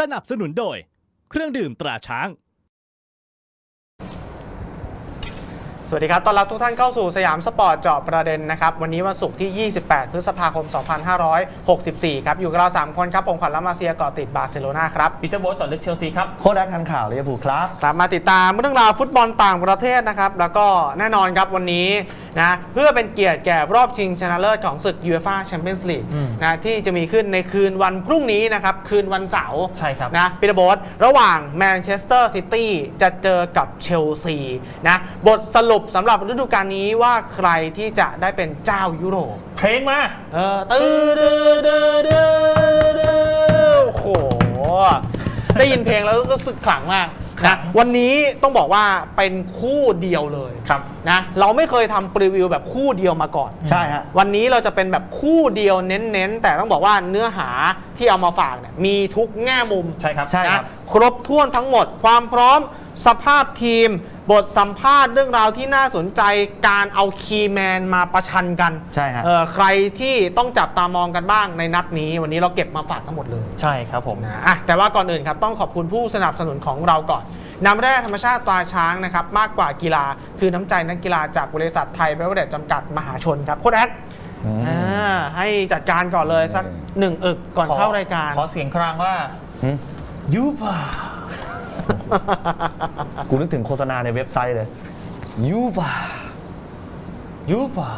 สนับสนุนโดย เครื่องดื่มตราช้าง สวัสดีครับต้อนรับทุกท่านเข้าสู่สยามสปอร์ตเจาะประเด็นนะครับ วันนี้วันศุกร์ที่ 28 พฤษภาคม 2564 ครับ อยู่กับเรา 3 คนครับผมขวัญละมาเซียเกาะติดบาร์เซโลนาครับปีเตอร์โบทจอดลึกเชลซีครับ โคดักทันข่าวเลยผูครับครับ มาติดตามเรื่องราวฟุตบอลต่างประเทศนะครับ แล้วก็แน่นอนครับวันนี้นะเพื่อเป็นเกียรติแก่รอบชิงชนะเลิศของศึก UEFA Champions League อืมนะที่จะมีขึ้นในคืนวันพรุ่งนี้นะครับคืนวันเสาร์ใช่ครับนะปีเตอร์โบสระหว่างแมนเชสเตอร์ซิตี้จะเจอกับเชลซีนะบทสรุปสำหรับฤดูกาลนี้ว่าใครที่จะได้เป็นเจ้ายุโรป เพลงมา เออตื้อดื้อดื้อดื้อดื้อโอ้โห ได้ยินเพลงแล้วรู้สึกขลังมากครันะบ วันนี้ต้องบอกว่าเป็นคู่เดียวเลยครับ นะเราไม่เคยทำรีวิวแบบคู่เดียวมาก่อน ใช่ฮะ วันนี้เราจะเป็นแบบคู่เดียวเน้นๆ แต่ต้องบอกว่าเนื้อหาที่เอามาฝากเนี่ยมีทุกแง่มุมใช่ครับ ใช่ ครับ นะครบถ้วนทั้งหมดความพร้อมสภาพทีมบทสัมภาษณ์เรื่องราวที่น่าสนใจการเอาคีย์แมนมาประชันกันใช่ฮะ เออใครที่ต้องจับตามองกันบ้างในนัดนี้ วันนี้เราเก็บมาฝากทั้งหมดเลย ใช่ครับผม นะอะแต่ว่าก่อนอื่นครับ ต้องขอบคุณผู้สนับสนุนของเราก่อน น้ำแร่ธรรมชาติตราช้างนะครับ มากกว่ากีฬาคือน้ำใจนักกีฬาจากบริษัทไทยเบเวอร์เรจจำกัดมหาชนครับ โค้ดแอคอืม อ่าให้จัดการก่อนเลยสักหนึ่งอึกก่อนขอเข้ารายการ ขอเสียงครางว่าหึยูฟา กูนึกถึงโฆษณาในเว็บไซต์เลยยูฟายูฟา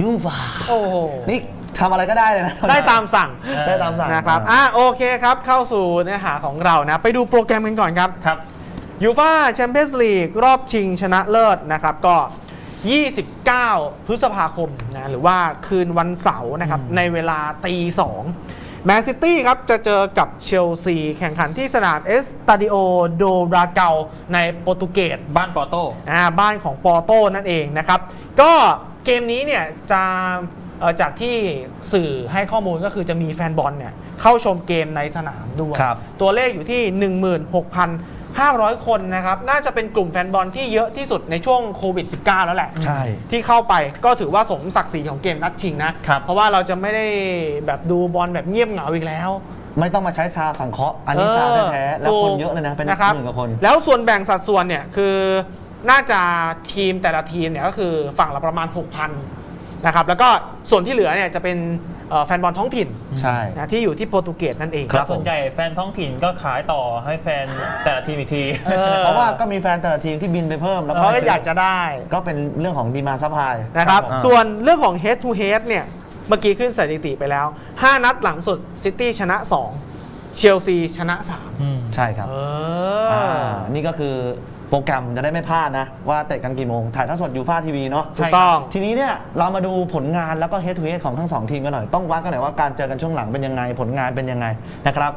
ยูฟาโอ้โหนี่ทำอะไรก็ได้เลยนะ ได้ตามสั่งได้ตามสั่งนะครับอะโอเคครับ เข้าสู่เนื้อหาของเรานะ ไปดูโปรแกรมกันก่อนครับครับยูฟ a แชมเปี้ยนส์ลีกรอบชิงชนะเลิศนะครับก็ 29 พฤษภาคมนะหรือว่าคืนวันเสาร์นะครับอืมในเวลาตีสอง แมนซิตี้ครับจะเจอกับเชลซีแข่งขันที่สนามเอสตาดิโอโดราเกาในโปรตุเกสบ้านปอโต้อ่าบ้านของปอโต้นั่นเองนะครับ ก็เกมนี้เนี่ยจะเอ่อจากที่สื่อให้ข้อมูลก็คือจะมีแฟนบอลเนี่ยเข้าชมเกมในสนามด้วยครับตัวเลขอยู่ที่ 16,500 คนนะครับ น่าจะเป็นกลุ่มแฟนบอลที่เยอะที่สุดในช่วงโควิด -19 แล้วแหละ ใช่ ที่เข้าไปก็ถือว่าสมศักดิ์ศรีของเกมนัดชิงนะครับเพราะว่าเราจะไม่ได้แบบดูบอลแบบเงียบเหงาอีกแล้ว ไม่ต้องมาใช้ซาสังเคราะห์อันนี้ซาแท้ๆแล้วคนเยอะเลยนะ เป็นหนะครับมื่นกว่าคน แล้วส่วนแบ่งสัดส่วนเนี่ยคือน่าจะทีมแต่ละทีมเนี่ยก็คือฝั่งละประมาณ 6,000 นะครับแล้วก็ส่วนที่เหลือเนี่ยจะเป็นเอ่อแฟนบอลท้องถิ่นใช่ นะที่อยู่ที่โปรตุเกสนั่นเอง ครับ ส่วนใหญ่แฟนท้องถิ่นก็ขายต่อให้แฟนแต่ละทีมอีกที เออ เพราะว่าก็มีแฟนแต่ละทีมที่บินไปเพิ่มแล้วก็เขาก็ไปซื้อยากจะได้ก็เป็นเรื่องของดีมาซัพพลายนะครับผมส่วนเรื่องของ head to head เนี่ยเมื่อกี้ขึ้นสถิติไปแล้ว 5 นัดหลังสุดซิตี้ชนะ 2 เชลซีชนะ 3 ใช่ครับเออ อ่านี่ก็คือ โปรแกรมจะได้ไม่พลาดนะ ว่าเตะกันกี่โมง ถ่ายทอดสดยูฟาทีวีเนาะ ถูกต้อง ทีนี้เนี่ยเรามาดูผลงานแล้วก็ head to head ของทั้งสองทีมกันหน่อย ต้องวัดกันหน่อยว่าการเจอกันช่วงหลังเป็นยังไง ผลงานเป็นยังไงนะครับ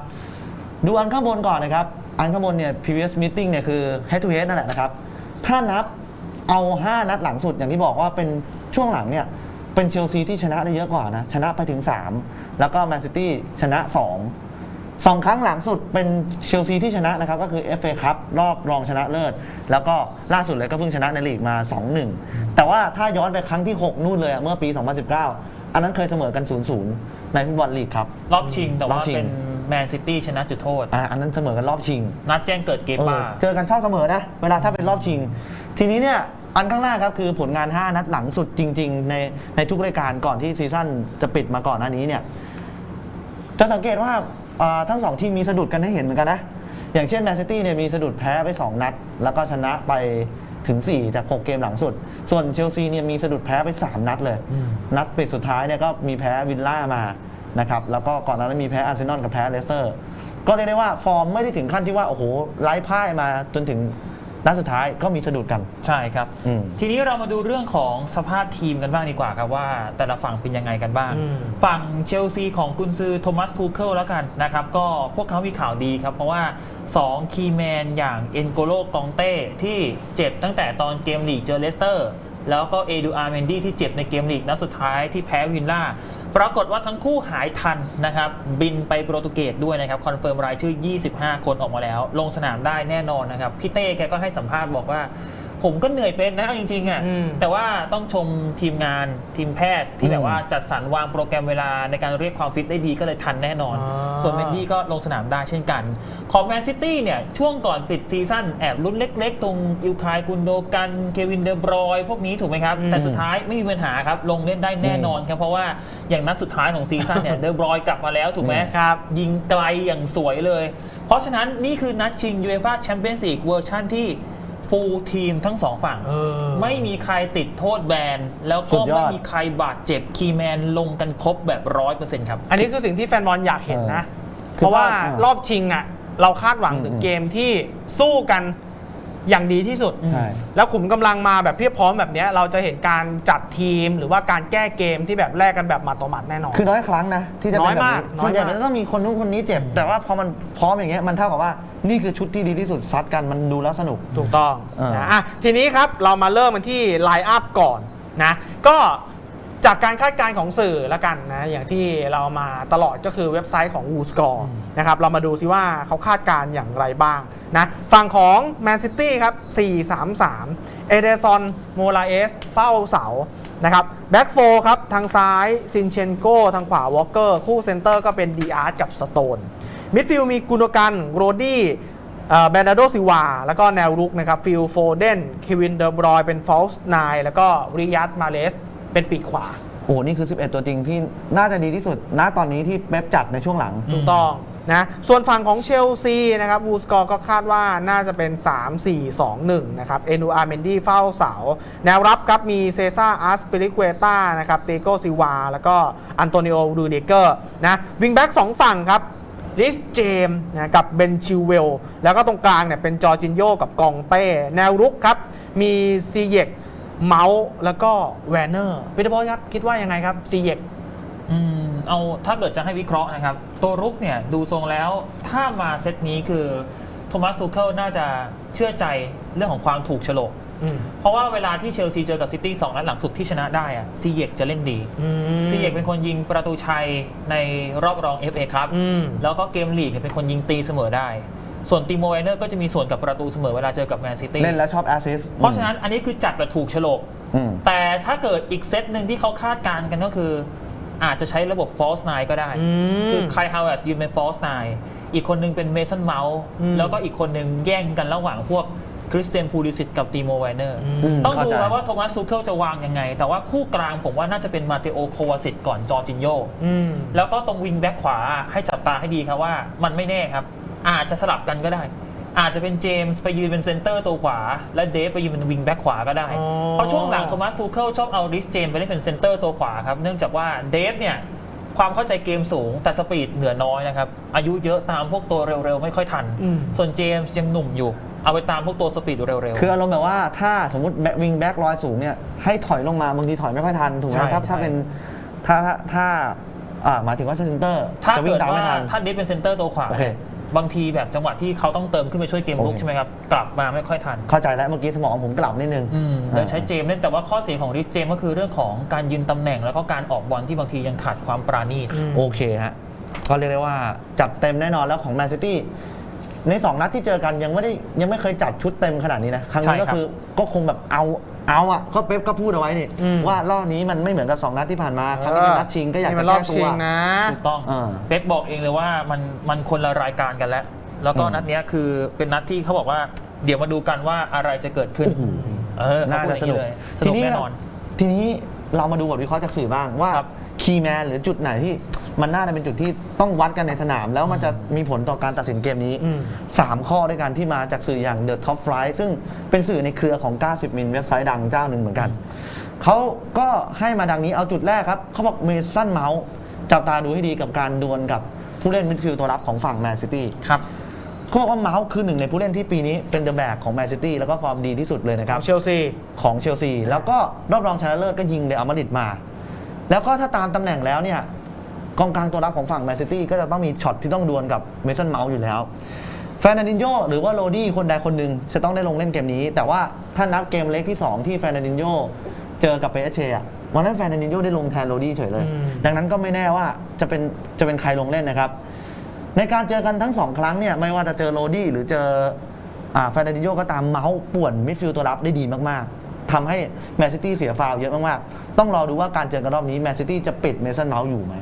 ดูอันข้างบนก่อนนะครับ อันข้างบนเนี่ย previous meeting เนี่ยคือ head to head นั่นแหละนะครับ ถ้านับเอา 5 นัดหลังสุดอย่างที่บอกว่าเป็นช่วงหลังเนี่ยเป็นเชลซีที่ชนะได้เยอะกว่านะ ชนะไปถึง 3 แล้วก็แมนซิตี้ชนะ 2 สองครั้งหลังสุดเป็นเชลซีที่ชนะนะครับ ก็คือ FA ครับรอบรองชนะเลิศ แล้วก็ล่าสุดเลยก็เพิ่งชนะในลีกมา 2-1 แต่ว่าถ้าย้อนไปครั้งที่ 6 นู่นเลยอะเมื่อปี 2019 อันนั้นเคยเสมอกัน 0-0 ในฟุตบอลลีกครับ รอบชิงแต่รว่าอบชิง เป็นแมนซิตี้ชนะจุดโทษ อ่าอันนั้นเสมอกันรอบชิง นัดแจ้งเกิดเกมเอบ้าอเจอกันชอบเสมอนะ เวลาถ้าเป็นรอบชิง ทีนี้เนี่ยอันข้างหน้าครับคือผลงาน 5 นัดหลังสุดจริง ๆ ในในทุกรายการก่อนที่ซีซั่นจะปิดมาก่อนหน้านี้เนี่ยจะสังเกตว่า อ่าทั้งสองทีมมีสะดุดกันให้เห็นเหมือนกันนะ อย่างเช่นแมนซิตี้เนี่ยมีสะดุดแพ้ไป 2 นัด แล้วก็ชนะไปถึง 4 จาก 6 เกมหลังสุด ส่วนเชลซีเนี่ยมีสะดุดแพ้ไป 3 นัดเลย นัดปิดสุดท้ายเนี่ยก็มีแพ้วิลล่ามานะครับแล้วก็ก่อนหน้านั้นมีแพ้อาร์เซนอลกับแพ้เลสเตอร์ ก็เรียกได้ว่าฟอร์มไม่ได้ถึงขั้นที่ว่าโอ้โหไร้พ่ายมาจนถึง นัดสุดท้ายก็มีสะดุดกัน ใช่ครับ อืมทีนี้เรามาดูเรื่องของสภาพทีมกันบ้างดีกว่าครับว่า แต่ละฝั่งเป็นยังไงกันบ้าง อืม ฝั่งเชลซีของกุนซือโทมัสทูเคิลแล้วกันนะครับ ก็พวกเขามีข่าวดีครับ เพราะว่า 2 คีย์แมนอย่างเอ็นโกโลกองเต้ที่เจ็บตั้งแต่ตอนเกมลีกเจอเลสเตอร์ แล้วก็เอดูอาร์เมนดี้ที่เจ็บในเกมลีกนัดสุดท้ายที่แพ้วินล่า ปรากฏว่าทั้งคู่หายทันนะครับ บินไปโปรตุเกสด้วยนะครับ คอนเฟิร์มรายชื่อ 25 คนออกมาแล้ว ลงสนามได้แน่นอนนะครับ พี่เต้แกก็ให้สัมภาษณ์บอกว่า ผมก็เหนื่อยเป็นนะเอาจริงๆอะอืมแต่ว่าต้องชมทีมงานทีมแพทย์ที่อืมแบบว่าจัดสรรวางโปรแกรมเวลาในการเรียกความฟิตได้ดีก็เลยทันแน่นอน อ่า ส่วนเมนดี้ก็ลงสนามได้เช่นกัน ของแมนซิตี้เนี่ย ช่วงก่อนปิดซีซั่นแอบลุ้นเล็กๆ ตรงอิลคายกุนโดกันเควินเดบรอยพวกนี้ถูกไหมครับ แต่สุดท้ายไม่มีปัญหาครับ ลงเล่นได้แน่นอนครับ เพราะว่าอย่างนัดสุดท้ายของซีซั่นเนี่ย เดบรอยกลับมาแล้วถูกไหม ครับ ยิงไกลอย่างสวยเลย เพราะฉะนั้นนี่คือนัดชิงยูเอฟ่าแชมเปี้ยนส์ลีกเวอร์ชันที่ ฟูลทีมทั้งสองฝั่ง เออไม่มีใครติดโทษแบน แล้วสุก็ดยอด ไม่มีใครบาดเจ็บคีย์แมนลงกันครบแบบร้อยเปอร์เซ็นต์ครับ อันนี้คือสิ่งที่แฟนบอลอยากเห็นนะ เออเพราะว่าคือภาพอะรอบชิงอะ เราคาดหวังถึงอืมเกมที่สู้กัน อย่างดีที่สุด ใช่ แล้วขุมกำลังมาแบบเพียบพร้อมแบบเนี้ยเราจะเห็นการจัดทีมหรือว่าการแก้เกมที่แบบแลกกันแบบหมัดต่อหมัดแน่นอน คือน้อยครั้งนะ ที่จะเป็นแบบน้อยมากนี้ส่วนใหญ่น้อยมาก มันจะต้องมีคนนู้นคนนี้เจ็บ แต่ว่าพอมันพร้อมอย่างเงี้ยมันเท่ากับว่านี่คือชุดที่ดีที่สุดซัดกันมันดูแล้วสนุก ถูกต้องเออนะอะทีนี้ครับเรามาเริ่มกันที่ไลน์อัพก่อนนะก็ จากการคาดการณ์ของสื่อแล้วกันนะอย่างที่เรามาตลอดก็คือเว็บไซต์ของ w o o Score นะครับเรามาดูซิว่าเขาคาดการณ์อย่างไรบ้างนะฝั่งของ Man City ครับ 4-3-3 เอเดซอนโมลาเอสเฝ้าเสานะครับแบ็กโฟครับ ทางซ้ายซินเชนโกทางขวาวอลเกอร์ คู่เซนเตอร์ก็เป็นดีอาร์ตกับสโตนมิดฟิลด์มีกุนโดกันโรดี้แบรนาโดซิวา แล้วก็แนวรุกนะครับฟิลโฟเดน เควินเดอร์บรอยเป็นฟอลส์ไนแล้วก็ริยัตมาเลส เป็นปีกขวา โอ้โหนี่คือ 11 ตัวจริงที่น่าจะดีที่สุด ณ ตอนนี้ที่เป๊ปจัดในช่วงหลัง ถูกต้องนะส่วนฝั่งของเชลซีนะครับวูสกอร์ก็คาดว่าน่าจะเป็น 3 4 2 1 นะครับ เอนูอาร์เมนดี้เฝ้าเสา แนวรับครับมีเซซ่าอาร์สเปริเกตานะครับเตโกซิวา แล้วก็อันโตนิโอรูเดเกอร์นะวิงแบ็กสองฝั่งครับลิสเจมนะกับเบนชิวเวล แล้วก็ตรงกลางเนี่ยเป็นจอร์จินโยกับกองเต้ แนวรุกครับ มีซีเยก เมาส์แล้วก็แวนเนอร์พีเตอร์บอลครับ คิดว่ายังไงครับซีเยกอืมเอาถ้าเกิดจะให้วิเคราะห์นะครับ ตัวรุกเนี่ยดูทรงแล้วถ้ามาเซตนี้คือโทมัสทูเคิลน่าจะเชื่อใจเรื่องของความถูกโฉลก เพราะว่าเวลาที่เชลซีเจอกับซิตี้สองนัดหลังสุดที่ชนะได้อะซีเยกจะเล่นดีซีเยกเป็นคนยิงประตูชัยในรอบรอง FA ครับอืมแล้วก็เกมลีกเนี่ยเป็นคนยิงตีเสมอได้ ส่วนติโมไวเนอร์ก็จะมีส่วนกับประตูเสมอเวลาเจอกับแมนซิตี้เล่นแล้วชอบแอสซิสเพราะฉะนั้นอันนี้คือจัดแบบถูกโฉลกอืมแต่ถ้าเกิดอีกเซตหนึ่งที่เขาคาดการณ์กันก็คือ อาจจะใช้ระบบ false nine ก็ได้อืมคือคายฮาวเวสยืนเป็น false nine อีกคนหนึงเป็นเมสันเมาส์อืมแล้วก็อีกคนหนึงแย่งกันระหว่างพวกคริสเตียนพูลิสิตกับตีโมไวเนอร์อืมต้องดูเข้าใจนะว่าโทมัสซูเคิลจะวางยังไง แต่ว่าคู่กลางผมว่าน่าจะเป็นมาเตโอโควาสิตก่อนจอร์จินโยอืมแล้วก็ตรงวิงแบ็คขวาให้จับตาให้ดีครับว่ามันไม่แน่ครับ อาจจะสลับกันก็ได้ อาจจะเป็นเจมส์ไปยืนเป็นเซนเตอร์ตัวขวา และเดฟไปยืนเป็นวิงแบ็คขวาก็ได้ อ๋อ เพราะช่วงหลังโทมัสทูเคิลชอบเอาริสเจมส์ไปเล่นเป็นเซนเตอร์ตัวขวาครับ เนื่องจากว่าเดฟเนี่ยความเข้าใจเกมสูงแต่สปีดเหนือน้อยนะครับ อายุเยอะตามพวกตัวเร็วๆ ไม่ค่อยทัน อืม ส่วนเจมส์ยังหนุ่มอยู่ เอาไปตามพวกตัวสปีดเร็วๆ คืออารมณ์แบบว่าถ้าสมมติแบ็ควิงแบ็คลอยสูงเนี่ยให้ถอยลงมาบางทีถอยไม่ค่อยทันถูกไหมใช่ครับใช่ ถ้าเป็นถ้าถ้าถ้าอ่าหมายถึงว่าเซนเตอร์ถ้าจะวิ่เกิงดตามว่าไม่ทัน ถ้าเดฟเป็นเซนเตอร์ตัวขวาโอเค บางทีแบบจังหวะที่เขาต้องเติมขึ้นไปช่วยเกมรุกโอเคใช่ไหมครับกลับมาไม่ค่อยทัน เข้าใจแล้วเมื่อกี้สมองผมกลับนิดนึงอืมโดยใช้เจมส์เล่นแต่ว่าข้อเสียของริสเจมส์ก็คือเรื่องของการยืนตำแหน่ง แล้วก็การออกบอลที่บางทียังขาดความปราณีตอืมโอเคฮะก็เรียกได้ว่าจัดเต็มแน่นอนแล้วของแมนซิตี้ ใน 2 นัดที่เจอกันยังไม่ได้ยังไม่เคยจัดชุดเต็มขนาดนี้นะ ครั้งนี้ใช่ก็ครับคือก็คงแบบเอาเอาอะก็เป๊ปก็พูดเอาไว้นี่อืมว่ารอบนี้มันไม่เหมือนกับ 2 นัดที่ผ่านมาครั้งนี้เป็นนัดชิงก็อยากนี่จะมันรอแก้บตัชิวงนะถูกต้องอ่าเป๊ปบอกเองเลยว่ามันมันคนละรายการกันแล้ว แล้วก็อืมนัดเนี้ยคือเป็นนัดที่เขาบอกว่าเดี๋ยวมาดูกันว่าอะไรจะเกิดขึ้นโอ้โหเออเขาน่าพูดจะอย่าสงนุนี้กเลยสทีนุกนี้แน่นอนทีนี้เรามาดูบทวิเคราะห์จากสื่อบ้างว่าครับคีย์แมนหรือจุดไหนที่ มันน่าจะเป็นจุดที่ต้องวัดกันในสนาม แล้วมันจะมีผลต่อการตัดสินเกมนี้อืม3ข้อด้วยกันที่มาจากสื่ออย่าง The Top Flight ซึ่งเป็นสื่อในเครือของ 90 มิลเว็บไซต์ดังเจ้าหนึ่งเหมือนกัน เขาก็ให้มาดังนี้เอาจุดแรกครับ เขาบอกเมสันเมาส์จับตาดูให้ดีกับการดวลกับผู้เล่นมิดฟิลด์ตัวรับของฝั่งแมนซิตี้ครับเขาบอกว่าเมาส์คือหนึ่งในผู้เล่นที่ปีนี้เป็นเดอะแบกของแมนซิตี้แล้วก็ฟอร์มดีที่สุดเลยนะครับเชลซีของเชลซีแล้วก็รอบรองชนะเลิศก็ยิงเดอัลมาดริดมา แล้วก็ถ้าตามตำแหน่งแล้วเนี่ย กองกลางตัวรับของฝั่งแมนซิตี้ก็จะต้องมีช็อตที่ต้องดวลกับเมสันเมาส์อยู่แล้วแฟร์นันดินโยหรือว่าโรดี้คนใดคนหนึ่งจะต้องได้ลงเล่นเกมนี้ แต่ว่าถ้านับเกมเล็กที่ 2 ที่แฟร์นันดินโยเจอกับเปเชอะวันนั้นแฟร์นันดินโยได้ลงแทนโรดี้เฉยเลยอืมดังนั้นก็ไม่แน่ว่าจะเป็นจะเป็นใครลงเล่นนะครับ ในการเจอกันทั้งสองครั้งเนี่ยไม่ว่าจะเจอโรดี้หรือเจออ่าแฟนดิโยก็ตามเมาส์ป่วนมิดฟิลด์ตัวรับได้ดีมากๆทำให้แมนซิตี้เสียฟาวล์เยอะมากๆต้องรอดูว่าการเจอกันรอบนี้แมนซิตี้จะปิดเมสันเมาส์อยู่ไหม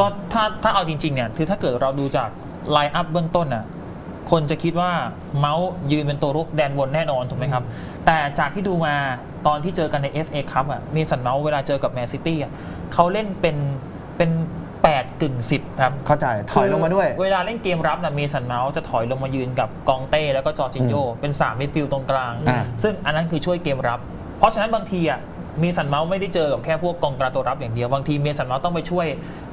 ก็ถ้าถ้าเอาจริงๆเนี่ยคือถ้าเกิดเราดูจากไลน์อัพเบื้องต้นน่ะคนจะคิดว่าเมาส์ยืนเป็นตัวรุกแดนบนแน่นอนถูกไหมครับ แต่จากที่ดูมาตอนที่เจอกันใน FA คัพอะมีสันเมาส์เวลาเจอกับแมนซิตี้อะเขาเล่นเป็นเป็น8กึ่ง10 ครับ เข้าใจ ถอยลงมาด้วยคือเวลาเล่นเกมรับนะมีสันเมาส์จะถอยลงมายืนกับกองเต้แล้วก็จอร์จินโยเป็น3มิดฟิลด์ตรงกลางอ่าซึ่งอันนั้นคือช่วยเกมรับ เพราะฉะนั้นบางทีอะ มีสันเมาส์ไม่ได้เจอกับแค่พวกกองกลางตัวรับอย่างเดียว บางทีเมสันเมาส์ต้องไปช่วย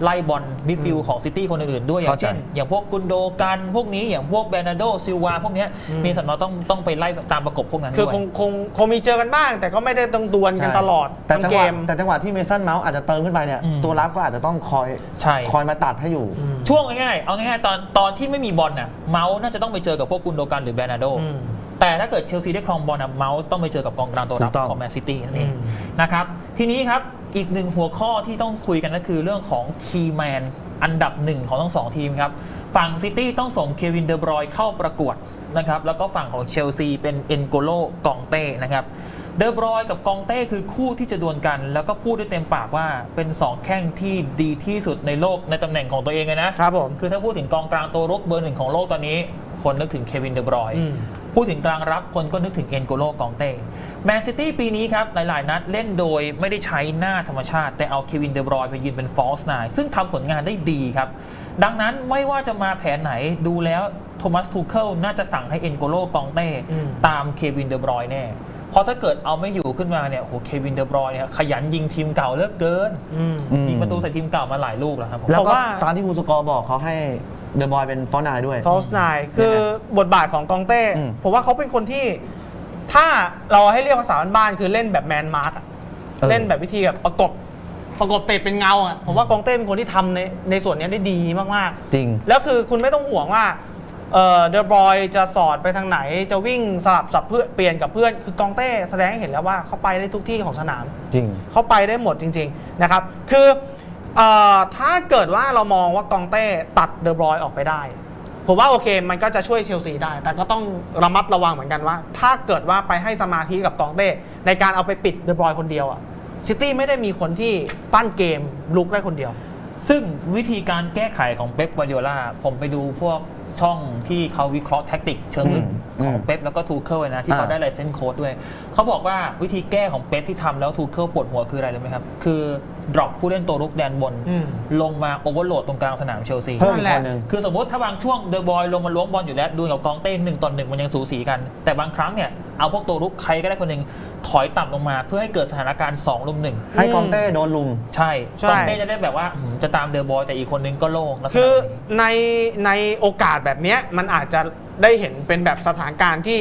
ไล่บอลมิดฟิลด์ของซิตี้คนอื่นๆด้วย อย่างเช่นเข้าใจอย่างพวกกุนโดกันพวกนี้อย่างพวกแบรนาโดซิลวาพวกเนี้ยเมสันเมาส์ต้องต้องไปไล่ตามประกบพวกนั้นคือด้วยคงคงคงมีเจอกันบ้าง แต่ก็ไม่ได้ต้องดวลกันตลอดแต่ทั้จังงหเกวะมแต่จังหวะที่เมสันเมาส์อาจจะเติมขึ้นไปเนี่ยอืมตัวรับก็อาจจะต้องคอยใช่คอยมาตัดให้อยู่ ช่วงง่ายๆเอาง่ายๆตอนตอนที่ไม่มีบอลน่ะเมาส์น่าจะต้องไปเจอกับพวกกุนโดกันหรือแบรนาโดอืม แต่ถ้าเกิดเชลซีได้ครองบอลนะเมาส์ต้องไปเจอกับกองกลางตัวรับถูกต้องของแมนซิตี้นั่นเองอืมนะครับทีนี้ครับอีกหนึ่งหัวข้อที่ต้องคุยกันก็คือเรื่องของคีย์แมนอันดับหนึ่งของทั้งสองทีมครับฝั่งซิตี้ต้องส่งเควินเดอบรอยเข้าประกวดนะครับแล้วก็ฝั่งของเชลซีเป็นเอ็นโกโลกองเต้นะครับเดอบรอยกับกองเต้คือคู่ที่จะดวลกัน แล้วก็พูดได้เต็มปากว่าเป็นสองแข้งที่ดีที่สุดในโลกในตำแหน่งของตัวเองเลยนะครับผมคือถ้าพูดถึงกองกลางตัวรุกเบอร์หนึ่งของโลกตอนนี้ คนนึกถึงเควินเดอบรอยอืม พูดถึงกลางรับคนก็นึกถึงเอ็นโกโลกองเต้แมนซิตี้ปีนี้ครับ หลาย ๆ นัดเล่นโดยไม่ได้ใช้หน้าธรรมชาติ แต่เอาเควินเดอบรอยไปยืนเป็นฟอสไนซึ่งทำผลงานได้ดีครับ ดังนั้นไม่ว่าจะมาแผนไหนดูแล้วโทมัสทูเคิลน่าจะสั่งให้เอ็นโกโลกองเต้อืมตามเควินเดอบรอยแน่เพราะถ้าเกิดเอาไม่อยู่ขึ้นมาเนี่ยโอ้โหเควินเดอบรอยเนี่ยขยันยิงทีมเก่าเหลือกเกินอืมอืมยิงประตูใส่ทีมเก่ามาหลายลูกแล้วครับผมแล้วเพก็ราะว่าตามที่ครูสกอร์บอกเขาให้ เดอะบอยเป็นฟอนนายด้วยฟอลส์ไนคือบทบาทของกองเต้ อืม ผมว่าเขาเป็นคนที่ ถ้าเราให้เรียกภาษาบ้านๆคือเล่นแบบแมนมาร์กออ เล่นแบบวิธีแบบประกบ ประกบเตะเป็นเงาอะผมว่ากองเต้เป็นคนที่ทำในในส่วนนี้ได้ดีมากจริงๆแล้วคือคุณไม่ต้องห่วงว่าเออเดอะบอยจะสอดไปทางไหน จะวิ่งสลับสับเพื่อนเปลี่ยนกับเพื่อน คือกองเต้แสดงให้เห็นแล้วว่าเขาไปได้ทุกที่ของสนาม จริง เขาไปได้หมดจริง ๆ นะครับ คือ เออถ้าเกิดว่าเรามองว่ากองเต้ตัดเดอบรอยออกไปได้ ผมว่าโอเคมันก็จะช่วยเชลซีได้ แต่ก็ต้องระมัดระวังเหมือนกันว่า ถ้าเกิดว่าไปให้สมาธิกับกองเต้ในการเอาไปปิดเดอบรอยคนเดียวอะซิตี้ไม่ได้มีคนที่ปั้นเกมลุกได้คนเดียว ซึ่งวิธีการแก้ไขของเป๊ปกวาร์ดิโอลาผมไปดูพวกช่องที่เขาวิเคราะห์แท็กติกเชิงลึกอืม ของอืมเป๊ปแล้วก็ทูเคิลนะที่เขาอ่าได้ไลเซนส์โค้ดด้วย เขาบอกว่าวิธีแก้ของเป๊ปที่ทำแล้วทูเคิลปวดหัวคืออะไรรู้ไหมครับ คือดรอปผู้เล่นตัวรุกแดนบนอืมลงมาโอเวอร์โหลดตรงกลางสนามเชลซีเพิ่มนั่อีนกแหละคนหนึ่งคือสมมติถ้าบางช่วงเดอะบอยลงมาล้วงบอลอยู่แล้วดูกับกองเต้หนึ่งต่อหนึ่งมันยังสูสีกัน แต่บางครั้งเนี่ยเอาพวกตัวรุกใครก็ได้คนหนึ่งถอยต่ำลงมาเพื่อให้เกิดสถานการณ์2ลุมหนึ่งให้กองเต้โดนลุม ใช่ใช่กองเต้จะได้แบบว่าหืมจะตามเดอะบอยแต่อีกคนนึงก็โล่งลักษณะคือนี้ในในโอกาสแบบเนี้ยมันอาจจะ ได้เห็นเป็นแบบสถานการณ์ที่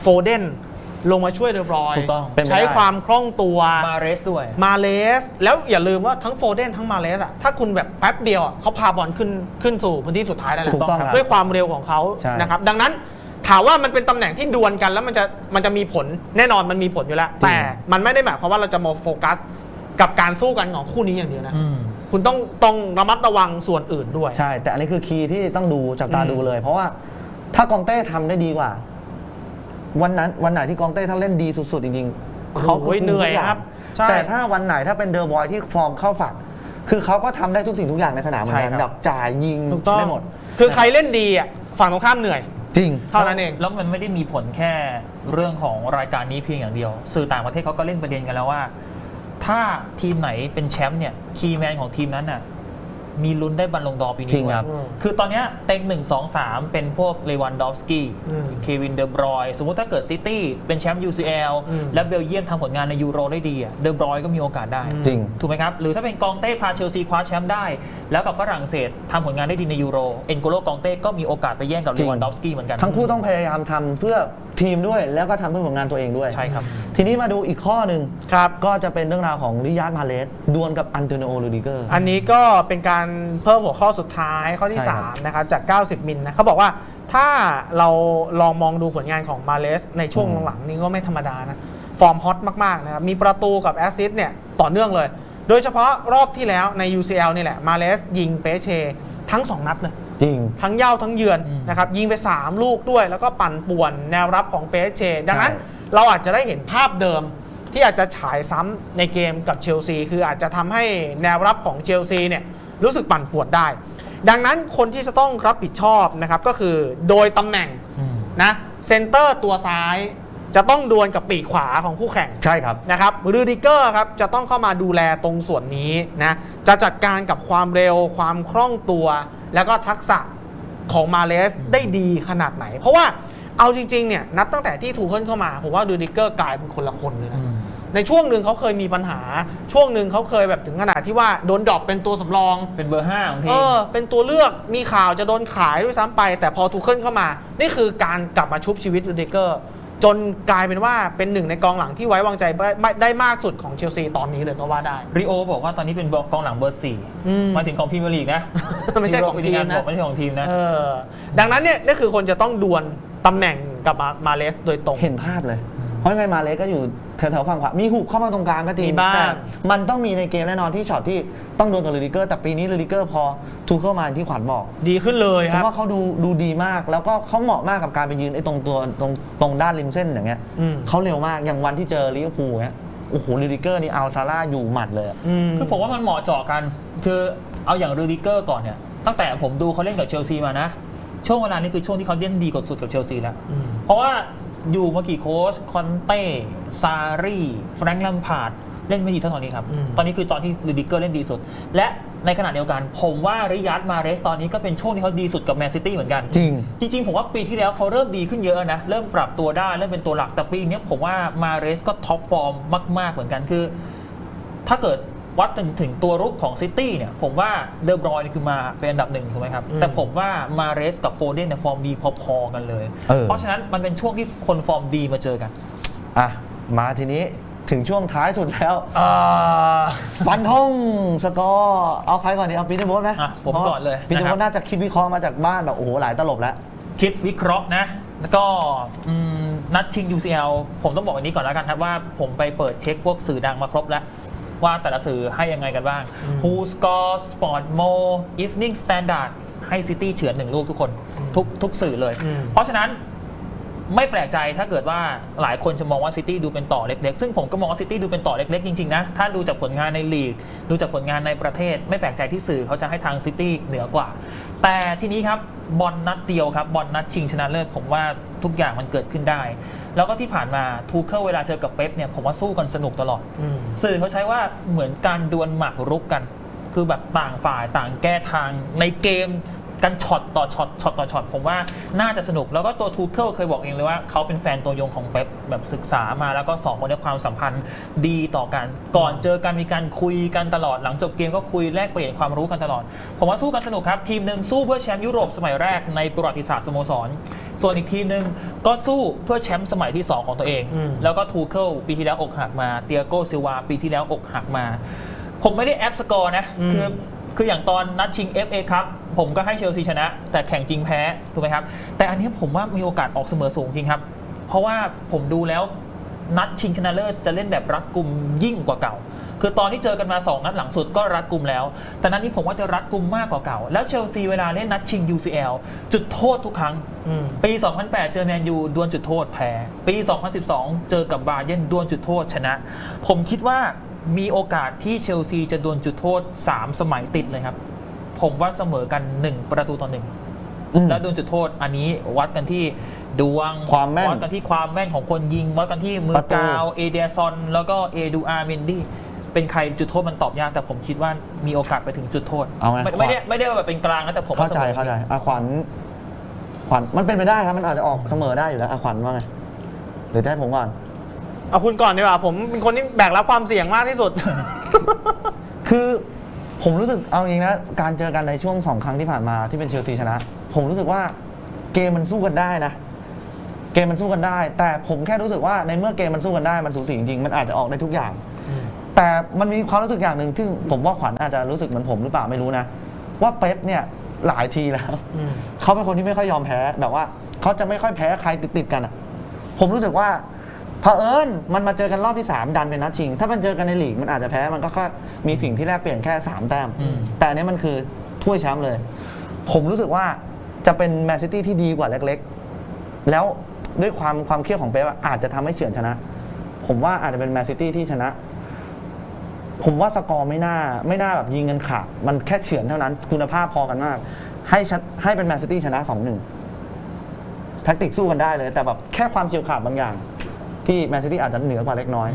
โฟเดนลงมาช่วยเดอบรอย ถูกต้องเป็นไปได้ ใช้ความคล่องตัว มาเรสด้วย มาเลส แล้วอย่าลืมว่าทั้งโฟเดนทั้งมาเลสอะถ้าคุณแบบแป๊บเดียวอะเขาพาบอลขึ้นขึ้นสู่พื้นที่สุดท้ายได้แล้ถูกต้องวครับด้วยความเร็วของเขาใช่ นะครับดังนั้นถามว่ามันเป็นตำแหน่งที่ดวลกันแล้วมันจะมันจะมีผลแน่นอนมันมีผลอยู่แล้ว แต่มันไม่ได้หมายความว่าเราจะมาโฟกัสกับการสู้กันของคู่นี้อย่างเดียวนะ อืม คุณต้องต้องระมัดระวังส่วนอื่นด้วย ใช่ แต่อันนี้คือคีย์ที่ต้องดูจับตาอืมดูเลย เพราะว่า ถ้ากองเต้ทำได้ดีกว่า วันนั้นวันไหนที่กองเต้ถ้าเล่นดีสุดๆจริงๆเขาโอ้ยคุมเหนื่อยทุกางครับใช่ แต่ถ้าวันไหนถ้าเป็นเดอร์บอยที่ฟอร์มเข้าฝักคือเขาก็ทำได้ทุกสิ่งทุกอย่างในสนามเหมือนกันใช่ครับ แบบจ่ายยิงถูกต้องได้หมด คือใครเล่นดีอะฝั่งตรงข้ามเหนื่อย จริง เท่านั้นเอง แล้วมันไม่ได้มีผลแค่เรื่องของรายการนี้เพียงอย่างเดียว สื่อต่างประเทศเขาก็เล่นประเด็นกันแล้วว่า ถ้าทีมไหนเป็นแชมป์เนี่ยคีย์แมนของทีมนั้นน่ะ มีลุ้นได้บอลลงดอร์ปีนี้จริงด้วยครับ คือตอนเนี้ยเต็ง1 2 3เป็นพวกเลวันดอฟสกี้อืมเควินเดอบรอยสมมุติถ้าเกิดซิตี้เป็นแชมป์ UCL อืม และเบลเยียมทำผลงานในยูโรได้ดีอะเดอบรอยก็มีโอกาสได้ จริง ถูกไหมครับ หรือถ้าเป็นกองเต้พาเชลซีคว้าแชมป์ได้ แล้วกับฝรั่งเศสทำผลงานได้ดีในยูโร เอ็นโกโลกองเต้ก็มีโอกาสไปแย่งกับจเลริง วันดอฟสกี้เหมือนกัน ทั้งคู่ต้องพยายามทำเพื่อทีมด้วยแล้วก็ทำเพื่อผลงานตัวเองด้วยใช่ครับ ทีนี้มาดูอีกข้อหนึ่งครับ ก็จะเป็นเรื่องราวของริยาดมาเลสดวลกับอันโตนิโอลูดิเกอร์ อันนี้ก็เป็นการเพิ่มหัวข้อสุดท้ายข้อที่ ใช่ครับ 3 นะครับ จาก 90 มิลนะเขาบอกว่าถ้าเราลองมองดูผลงานของมาเลสในช่วงอืม หลังๆนี้ก็ไม่ธรรมดานะ ฟอร์มฮอตมาก ๆ นะครับ มีประตูกับแอสซิสต์เนี่ยต่อเนื่องเลย โดยเฉพาะรอบที่แล้วใน UCL นี่แหละมาเลสยิงเปเช ทั้ง 2 นัดเลย จริง ทั้งเย่าทั้งเยือนอืมนะครับยิงไป 3 ลูกด้วย แล้วก็ปั่นป่วนแนวรับของเปเชดังนั้นใช่ เราอาจจะได้เห็นภาพเดิม ที่อาจจะฉายซ้ำในเกมกับเชลซี คืออาจจะทำให้แนวรับของเชลซีเนี่ย รู้สึกปั่นป่วนได้ ดังนั้นคนที่จะต้องรับผิดชอบนะครับก็คือโดยตำแหน่งอืมนะเซนเตอร์ตัวซ้ายจะต้องดวลกับปีกขวาของคู่แข่งใช่ครับนะครับรูดิเกอร์ครับจะต้องเข้ามาดูแลตรงส่วนนี้นะจะจัดการกับความเร็วความคล่องตัว แล้วก็ทักษะของมาเลสได้ดีขนาดไหน เพราะว่าเอาจริงๆเนี่ยนับตั้งแต่ที่ทูเคิลเข้ามา ผมว่ารูดิเกอร์กลายเป็นคนละคนเลยนะอืม ในช่วงหนึ่งเขาเคยมีปัญหา ช่วงหนึ่งเขาเคยแบบถึงขนาดที่ว่าโดนดรอปเป็นตัวสำรอง เป็นเบอร์ห้าของทีเอมอ เป็นตัวเลือกมีข่าวจะโดนขายด้วยซ้ำไป แต่พอทูเคิลเข้ามา นี่คือการกลับมาชุบชีวิตรูดิเกอร์ จนกลายเป็นว่าเป็นหนึ่งในกองหลังที่ไว้วางใจได้ได้มากสุดของเชลซีตอนนี้เลยก็ว่าได้ ริโอบอกว่าตอนนี้เป็นกองหลังเบอร์สี่อืมหมายถึงของพรีเมียร์ลีกนะไม่ใช่ของทีมนะ บอกไม่ใช่ของทีมนะ เออดังนั้นเนี่ยนี่คือคนจะต้องดวลตำแหน่งกับมามาเลสโดยตรง เห็นภาพเลย เพราะยังไงมาเลสก็อยู่แถวๆฝั่งขวา มีหุบเข้ามาตรงกลางก็จริงมีบ้าง แต่มันต้องมีในเกมแน่นอนที่ช็อตที่ต้องโดนกับลูดิเกอร์ แต่ปีนี้ลูดิเกอร์พอทูเข้ามาที่ขวัญบอก ดีขึ้นเลยผคมรับ ว่าเขาดูดูดีมาก แล้วก็เขาเหมาะมากกับการไปยืนไอ้ตรงตัวตรงตรงด้านริมเส้นอย่างเงี้ยอืม เขาเร็วมากอย่างวันที่เจอลิเวอร์พูลเงี้ยโอ้โหลูดิเกอร์นี่เอาซาร่าอยู่หมัดเลยอะ อืม คือผมว่ามันเหมาะเจาะกัน คือเอาอย่างรูดิเกอร์ก่อนเนี่ย ตั้งแต่ผมดูเขาเล่นกับเชลซีมานะ ช่วงเวลานี้คือช่วงที่เขาเล่นดีกว่าสุดกับเชลซีแล้วอืมเพราะว่า อยู่มากี่โค้ชคอนเต้ซารีแฟรงค์ลัมพาร์ดเล่นไม่ดีเท่าตอนนี้ครับ อืม ตอนนี้คือตอนที่รูดิเกอร์เล่นดีสุด และในขณะเดียวกัน ผมว่าริยัตมาเรสตอนนี้ก็เป็นช่วงที่เขาดีสุดกับแมนซิตี้เหมือนกัน จริง จริงๆ ผมว่าปีที่แล้วเขาเริ่มดีขึ้นเยอะนะ เริ่มปรับตัวได้ เริ่มเป็นตัวหลักแต่ปีนี้ผมว่ามาเรสก็ท็อปฟอร์มมาก ๆ เหมือนกันคือ ถ้าเกิด วัดถึงถึงตัวรุกของซิตี้เนี่ยผมว่าเดอบรอยนี่คือมาเป็นอันดับหนึ่งถูกไหมครับอืมแต่ผมว่ามาเรสกับโฟเดนเนี่ยฟอร์มดีพอๆกันเลย เออ เพราะฉะนั้นมันเป็นช่วงที่คนฟอร์มดีมาเจอกัน อะ มาทีนี้ถึงช่วงท้ายสุดแล้วเอ่อฟันธงสกอร์เอาใครก่อนดีเอาปีเตอร์โบสไหมอะผมก่อนเลยปีเตอร์โบนะครัสบน่าจะคิดวิเคราะห์มาจากบ้านแบบโอ้โหหลายตลบแล้ว คิดวิเคราะห์นะ แล้วก็อืมนัดชิง UCL ผมต้องบอกอันนี้ก่อนแล้วกันครับว่าผมไปเปิดเช็คพวกสื่อดังมาครบแล้ว ว่าแต่ละสื่อให้ยังไงกันบ้างอืม Who Score Sport Mo Evening Standard ให้ซิตี้เฉือนหนึ่งลูกทุกคนทุกทุกสื่อเลยอืมเพราะฉะนั้นไม่แปลกใจถ้าเกิดว่าหลายคนจะมองว่าซิตี้ดูเป็นต่อเล็กๆ ซึ่งผมก็มองว่าซิตี้ดูเป็นต่อเล็กๆ จริงๆนะ ถ้าดูจากผลงานในลีก ดูจากผลงานในประเทศ ไม่แปลกใจที่สื่อเขาจะให้ทางซิตี้เหนือกว่า แต่ทีนี้ครับบอลนัดเดียวครับบอลนัดชิงชนะเลิศผมว่าทุกอย่างมันเกิดขึ้นได้ แล้วก็ที่ผ่านมาทูเคิลเวลาเจอกับเป๊ปเนี่ยผมว่าสู้กันสนุกตลอดอืมสื่อเขาใช้ว่าเหมือนการดวลหมากรุกกัน คือแบบต่างฝ่ายต่างแก้ทางในเกม กันช็อตต่อช็อตช็อตต่อช็อตผมว่าน่าจะสนุกแล้วก็ตัวทูเคิลเคยบอกเองเลยว่าเขาเป็นแฟนตัวยงของเป๊ปแบบศึกษามาแล้วก็สองคนในความสัมพันธ์ดีต่อกัน ก่อนเจอกันมีการคุยกันตลอดหลังจบเกมก็คุยแลกเปลี่ยนความรู้กันตลอด ผมว่าสู้กันสนุกครับ ทีมหนึ่งสู้เพื่อแชมป์ยุโรปสมัยแรกในประวัติศาสตร์สโมสร ส่วนอีกทีมหนึ่งก็สู้เพื่อแชมป์สมัยที่สองของตัวเองอืมแล้วก็ทูเคิลปีที่แล้วอกหักมาเตียโกซิลวาปีที่แล้วอกหักมา ผมไม่ได้แอปสกอร์นะอืมคือ คืออย่างตอนนัดชิง FA ครับผมก็ให้เชลซีชนะ แต่แข่งจริงแพ้ถูกไหมครับ แต่อันนี้ผมว่ามีโอกาสออกเสมอสูงจริงครับ เพราะว่าผมดูแล้วนัดชิงชนะเลิศจะเล่นแบบรัดกุมยิ่งกว่าเก่า คือตอนที่เจอกันมา 2 นัดหลังสุดก็รัดกุมแล้ว แต่นัดนี้ผมว่าจะรัดกุมมากกว่าเก่า แล้วเชลซีเวลาเล่นนัดชิง UCL จุดโทษทุกครั้งอืมปี 2008 เจอแมนยูดวลจุดโทษแพ้ ปี 2012 เจอกับบาเยร์นดวลจุดโทษชนะ ผมคิดว่า มีโอกาสที่เชลซีจะดวลจุดโทษ 3 สมัยติดเลยครับ ผมว่าเสมอกัน 1 ประตูต่อหนึ่งอืมแล้วดวลจุดโทษอันนี้วัดกันที่ดวงความแม่นวัดกันที่ความแม่นของคนยิง วัดกันที่มืปอระตูกาวเอเดซอนแล้วก็เอดูอาร์เมนดี้เป็นใครจุดโทษมันตอบยากแต่ผมคิดว่ามีโอกาสไปถึงจุดโทษเอาไงไม่ไม่ได้ไม่ได้ว่าแบบเป็นกลางนะแต่ผมว่เข้าใจสมอเข้าใจอะขวัญขวัญมันเป็นไปได้ครับมันอาจจะออกเสมอได้อยู่แล้วอะขวัญว่าไงหรือจะให้ผมก่อน เอาคุณก่อนดีกว่า ผมเป็นคนที่แบกรับความเสี่ยงมากที่สุด คือผมรู้สึกเอาจริงนะการเจอกันในช่วงสองครั้งที่ผ่านมาที่เป็นเชลซีชนะ ผมรู้สึกว่าเกมมันสู้กันได้นะ เกมมันสู้กันได้ แต่ผมแค่รู้สึกว่าในเมื่อเกมมันสู้กันได้มันสูสีจริงๆมันอาจจะออกได้ทุกอย่าง แต่มันมีความรู้สึกอย่างหนึ่งที่ผมว่าขวัญอาจจะรู้สึกเหมือนผมหรือเปล่าไม่รู้นะ ว่าเป๊ปเนี่ยหลายทีแล้วอืมเขาเป็นคนที่ไม่ค่อยยอมแพ้แบบว่าเขาจะไม่ค่อยแพ้ใครติดๆกันอะผมรู้สึกว่า เผอิญมันมาเจอกันรอบที่ 3 ดันเป็นนัดชิง ถ้ามันเจอกันในลีกมันอาจจะแพ้มันก็แค่มีสิ่งที่แลกเปลี่ยนแค่ 3 แต้ม แต่อันนี้มันคือถ้วยแชมป์เลย ผมรู้สึกว่าจะเป็นแมนซิตี้ที่ดีกว่าเล็กๆ แล้วด้วยความความเครียดของเป๊ปอะอาจจะทำให้เฉือนชนะ ผมว่าอาจจะเป็นแมนซิตี้ที่ชนะ ผมว่าสกอร์ไม่น่า ไม่น่าแบบยิงกันขาดมันแค่เฉือนเท่านั้น คุณภาพพอกันมาก ให้ชให้เป็นแมนซิตี้ชนะสองหนึ่งแท็กติกสู้กันได้เลย แต่แบบแค่ความเฉียวขาดบางอย่าง ที่แมนซิตี้อาจจะเหนือกว่าเล็กน้อย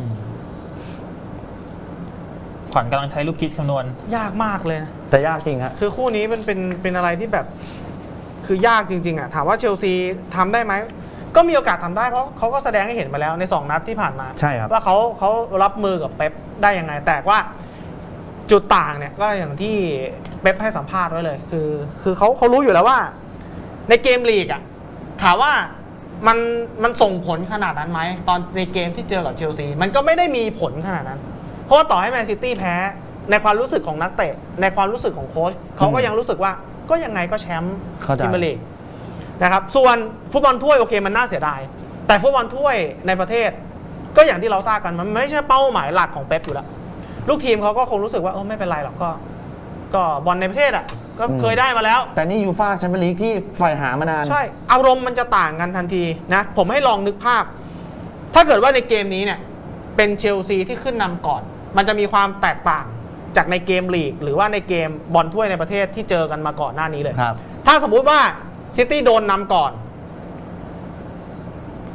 ขวัญกำลังใช้ลูกคิดคำนวณ ยากมากเลยนะแต่ยากจริงฮะ คือคู่นี้มันเป็นเป็นอะไรที่แบบ คือยากจริง ๆอะถามว่าเชลซีทำได้ไหม ก็มีโอกาสทำได้เพราะเขาก็แสดงให้เห็นมาแล้วใน 2 นัดที่ผ่านมาใช่ครับ ว่าเขาเขารับมือกับเป๊ปได้ยังไง แต่ว่าจุดต่างเนี่ยก็อย่างที่เป๊ปให้สัมภาษณ์ไว้เลย คือ คือเขาเขารู้อยู่แล้วว่า ในเกมลีกอะถามว่า มันมันส่งผลขนาดนั้นไหม ตอนในเกมที่เจอกับเชลซี มันก็ไม่ได้มีผลขนาดนั้น เพราะว่าต่อให้แมนซิตี้แพ้ ในความรู้สึกของนักเตะ ในความรู้สึกของโค้ชเขาก็ยังรู้สึกว่าก็ยังไงก็แชมป์เข้าใจ พรีเมียร์ลีกนะครับส่วนฟุตบอลถ้วยโอเคมันน่าเสียดาย แต่ฟุตบอลถ้วยในประเทศ ก็อย่างที่เราทราบกันมันไม่ใช่เป้าหมายหลักของเป๊ปอยู่แล้ว ลูกทีมเขาก็คงรู้สึกว่าเออไม่เป็นไรหรอกก็ ก็บอลในประเทศอะ ก็อืมเคยได้มาแล้ว แต่นี่ยูฟ่าแชมเปี้ยนลีกที่ใฝ่หามานาน ใช่ อารมณ์มันจะต่างกันทันทีนะ ผมให้ลองนึกภาพ ถ้าเกิดว่าในเกมนี้เนี่ย เป็นเชลซีที่ขึ้นนำก่อน มันจะมีความแตกต่างจากในเกมลีก หรือว่าในเกมบอลถ้วยในประเทศที่เจอกันมาก่อนหน้านี้เลยครับ ถ้าสมมุติว่าซิตี้โดนนำก่อน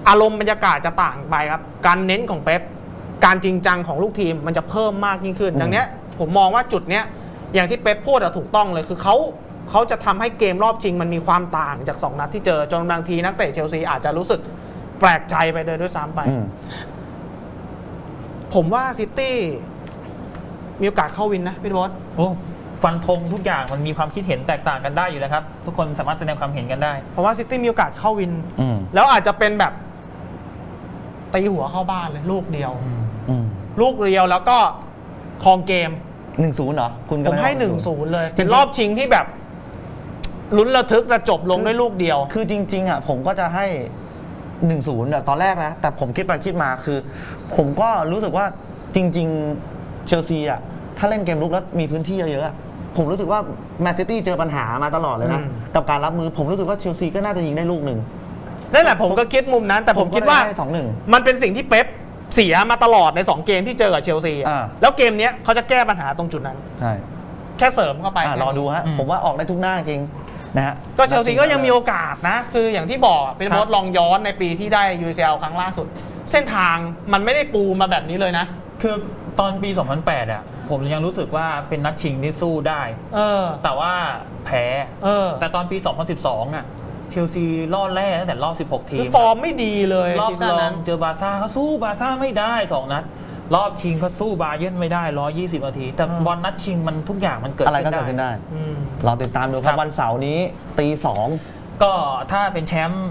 อารมณ์บรรยากาศจะต่างไปครับ การเน้นของเป๊ปการจริงจังของลูกทีมมันจะเพิ่มมากยิ่งขึ้นอืมดังเนี้ยผมมองว่าจุดเนี้ย อย่างที่เป๊ปพูดอะถูกต้องเลยคือเขาเขาจะทำให้เกมรอบชิงมันมีความต่างจาก 2 นัดที่เจอจนบางทีนักเตะเชลซีอาจจะรู้สึกแปลกใจไปเลยด้วยซ้ำไปอืมผมว่าซิตี้มีโอกาสเข้าวินนะพี่บอสโอ้ฟันธงทุกอย่างมันมีความคิดเห็นแตกต่างกันได้อยู่แล้วครับ ทุกคนสามารถแสดงความเห็นกันได้ เพราะว่าซิตี้มีโอกาสเข้าวินอืมแล้วอาจจะเป็นแบบตีหัวเข้าบ้านเลยลูกเดียวอืมลูกเดียวแล้วก็ครองเกม หนึ่งศูนย์เหรอ คุณผกำมลังให้บอกหนึ่งศูนย์เลยเป็นจริงๆรอบชิงที่แบบลุ้นระทึกและจบลงด้วยลูกเดียว คือจริง ๆอะผมก็จะให้หนึ่งศูนย์แบบตอนแรกนะ แต่ผมคิดไปคิดมาคือ ผมก็รู้สึกว่าจริง ๆ เชลซีอะถ้าเล่นเกมลุกแล้วมีพื้นที่เยอะๆอะผมรู้สึกว่าแมนซิตี้เจอปัญหามาตลอดเลยนะ อืม กับการรับมือผมรู้สึกว่าเชลซีก็น่าจะยิงได้ลูกหนึ่งนั่นแหละผมก็คิดมุมนั้น แต่ผมคิดว่าสองหนึ่ง มันเป็นสิ่งที่เป๊ป เสียมาตลอดใน 2 เกมที่เจอกับเชลซีอะอ่า แล้วเกมเนี้ยเขาจะแก้ปัญหาตรงจุดนั้น ใช่แค่เสริมเข้าไปอะรอดูฮะอืมผมว่าออกได้ทุกหน้าจริงนะฮะก็เชลซีก็ยังมีโอกาสนะ คืออย่างที่บอกเป็นครับโบสลองย้อนในปีที่ได้ UCL ครั้งล่าสุด เส้นทางมันไม่ได้ปูมาแบบนี้เลยนะ คือตอนปี 2008 อะ ผมยังรู้สึกว่าเป็นนัดชิงที่สู้ได้ เออ แต่ว่าแพ้ เออ แต่ตอนปี 2012 อะ เชลซีรอดแรกตั้งแต่รอบ 16 ทีคือม ฟอร์มไม่ดีเลยรอบซีรซั่นอนั้งน เจอบาร์ซ่าเขาสู้บาร์ซ่าไม่ได้ 2 นัด รอบชิงเขาสู้บาเยิร์นไม่ได้ 120 นาที แต่อืมบอลนัดชิงมันทุกอย่างมันเกิดอะไรก็ขึ้นเกิดขึ้นได้ได้อืมรอติดตามดูคครัรับ บวันเสาร์นี้ตีสอง ก็ถ้าเป็นแชมป์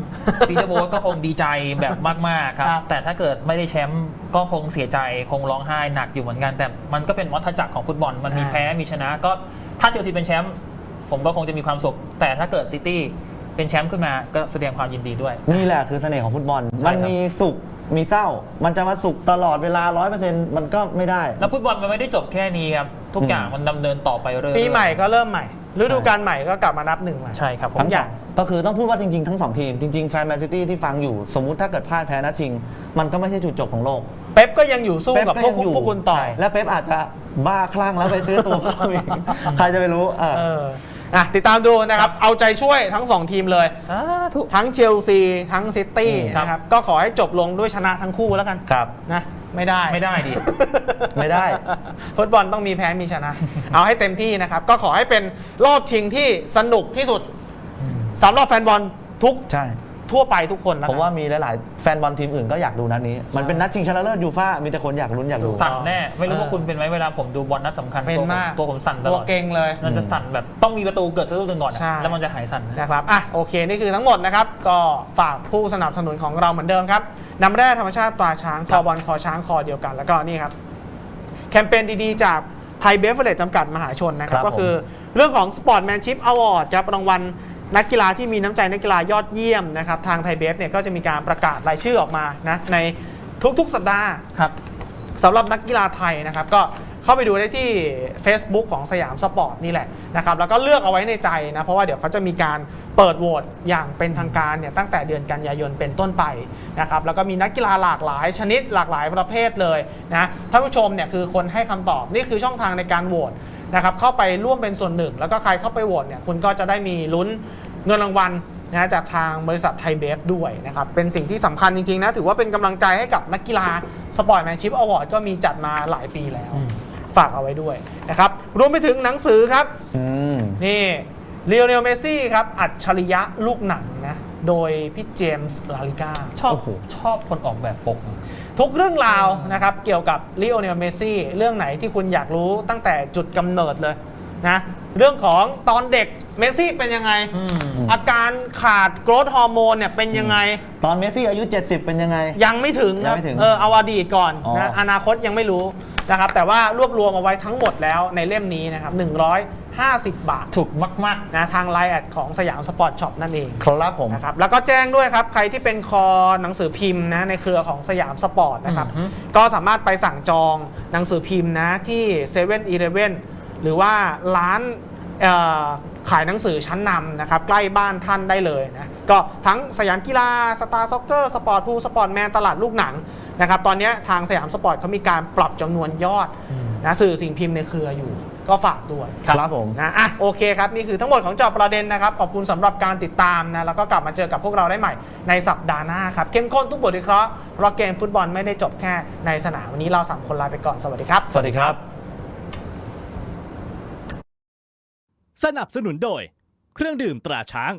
ปีเตอร์โบทก็คงดีใจแบบมาก ๆ ครับ ครับแต่ถ้าเกิดไม่ได้แชมป์ก็คงเสียใจคงร้องไห้หนักอยู่เหมือนกัน แต่มันก็เป็นวัฏจักรของฟุตบอลมันมีอ่า แพ้มีชนะ ก็ถ้าเชลซีเป็นแชมป์ผมก็คงจะมีความสุข แต่ถ้าเกิดซิตี้ เป็นแชมป์ขึ้นมาก็แสดงความยินดีด้วย นี่แหละคือเสน่ห์ของฟุตบอล ใช่มันครับมีสุขมีเศร้า มันจะมาสุขตลอดเวลา 100%มันก็ไม่ได้ แล้วฟุตบอลมันไม่ได้จบแค่นี้ครับ ทุกอย่างมันดำเนินต่อไปเรื่อยๆปีใหม่ก็เริ่มใหม่ ฤดูกาลใหม่ก็กลับมานับหนึ่งใหม่ ใช่ครับผม ทั้งอสยาอกงก็คือต้องพูดว่าจริง ๆ ทั้งสองทีม จริง ๆ แฟนแมนซิตี้ที่ฟังอยู่ สมมุติถ้าเกิดพลาดแพ้นัดชิง มันก็ไม่ใช่จุดจบของโลกเป๊ปก็ยังอยู่สู้เป๊ปกับก็พวยักงอยู่พวกคุณต่อและเป๊ปอาจจะบ้าคลั่งแล้วไปซื้อตัวเพิ่มอีกใครจะไปรู้อะเออ อะติดตามดูนะครับ เอาใจช่วยทั้ง 2 ทีมเลย สาธุ ทั้งเชลซี ทั้งซิตี้อืมครับ นะครับ ก็ขอให้จบลงด้วยชนะทั้งคู่แล้วกันครับ นะไม่ได้ ไม่ได้ดิ ไม่ได้ ฟุตบอลต้องมีแพ้มีชนะ เอาให้เต็มที่นะครับ ก็ขอให้เป็นรอบชิงที่สนุกที่สุดสำหรับแฟนบอลทุก ใช่ ทั่วไปทุกคนนะผมว่ามีหลาย ๆ แฟนบอลทีมอื่นก็อยากดูนัดนี้ มันเป็นนัดชิงชนะเลิศยูฟ่ามีแต่คนอยากลุ้นอยากดู สั่นแน่ ไม่รู้ว่าเออคุณเป็นไหมเวลาผมดูบอลนัดสำคัญเป็นตัวผมมากตัวผมสั่นตตัลวอดเก่งเลย มันจะสั่นแบบต้องมีประตูเกิดสักลูกหนึ่งก่อนอะใช่ แล้วมันจะหายสั่น นะครับ อะ โอเค นี่คือทั้งหมดนะครับ ก็ฝากผู้สนับสนุนของเราเหมือนเดิมครับ น้ำแร่ธรรมชาติตราช้างคอบอลคอช้างคอเดียวกัน แล้วก็นี่ครับ แคมเปญดีๆ จากไทยเบฟเวอร์เลจจำกัดมหาชนนะครับ ครับก็คือเรื่องของ Sportmanship Award ครับรางวัล นักกีฬาที่มีน้ำใจนักกีฬายอดเยี่ยมนะครับทางไทยเบฟเนี่ยก็จะมีการประกาศรายชื่อออกมานะในทุกๆสัปดาห์ครับสำหรับนักกีฬาไทยนะครับก็เข้าไปดูได้ที่ Facebook ของสยามสปอร์ตนี่แหละนะครับแล้วก็เลือกเอาไว้ในใจนะเพราะว่าเดี๋ยวเขาจะมีการเปิดโหวตอย่างเป็นทางการเนี่ยตั้งแต่เดือนกันยายนเป็นต้นไปนะครับแล้วก็มีนักกีฬาหลากหลายชนิดหลากหลายประเภทเลยนะท่านผู้ชมเนี่ยคือคนให้คำตอบนี่คือช่องทางในการโหวต นะครับเข้าไปร่วมเป็นส่วนหนึ่ง แล้วก็ใครเข้าไปโหวตเนี่ยคุณก็จะได้มีลุ้นเงินรางวัลนะจากทางบริษัทไทยเบฟด้วยนะครับ เป็นสิ่งที่สำคัญจริง ๆ นะ ถือว่าเป็นกำลังใจให้กับนักกีฬาสปอร์ตแมนชิพอวอร์ดก็มีจัดมาหลายปีแล้ว ฝากเอาไว้ด้วยนะครับ รวมไปถึงหนังสือครับอืมนี่เรียวเนลเมซี่ครับ อัจฉริยะลูกหนังนะ โดยพี่เจมส์ลาลิก้าชอบโอ้โหชอบคนออกแบบปก ทุกเรื่องราวนะครับเกี่ยวกับลีโอเนลเมซี่เรื่องไหนที่คุณอยากรู้ตั้งแต่จุดกำเนิดเลยนะเรื่องของตอนเด็กเมซี่เป็นยังไงอืมอาการขาดโกรทฮอร์โมนเนี่ยเป็นยังไง ตอนเมสซี่อายุ 70 เป็นยังไง ยังไม่ถึงคยัรับงไม่ถึงเออเอาอดีตก่อนอ๋อ นะอนาคตยังไม่รู้นะครับแต่ว่ารวบรวมเอาไว้ทั้งหมดแล้วในเล่มนี้นะครับ 150 บาทถูกมากนะทางไลน์แอดของสยามสปอร์ตช็อปนั่นเองครับผม นะครับแล้วก็แจ้งด้วยครับ ใครที่เป็นคอหนังสือพิมพ์นะในเครือของสยามสปอร์ตนะครับ อือฮึ ก็สามารถไปสั่งจองหนังสือพิมพ์นะที่7 e เ e ่ e อหรือว่าร้านเอ่อขายหนังสือชั้นนำนะครับ ใกล้บ้านท่านได้เลยนะก็ทั้งสยามกีฬาสตาร์ซ็อกเกอร์สปอร์ตพูสปอร์ตแมนตลาดลูกหนังนะครับตอนนี้ทางสยามสปอร์ตเขามีการปรับจำนวนยอดนะสื่อสิ่งพิมพ์ในเครืออยู่ ก็ฝากด้วยครับผมนะอะโอเคครับ นี่คือทั้งหมดของเจอบประเด็นนะครับ ขอบคุณสำหรับการติดตามนะแล้วก็กลับมาเจอกับพวกเราได้ใหม่ในสัปดาห์หน้าครับ เข้มข้นทุกบทวิเคราะห์เพราะเกมฟุตบอลไม่ได้จบแค่ในสนามวันนี้เราสามคนลาไปก่อนสวัสดีครับ สวัสดีครับ สนับสนุนโดย เครื่องดื่มตราช้าง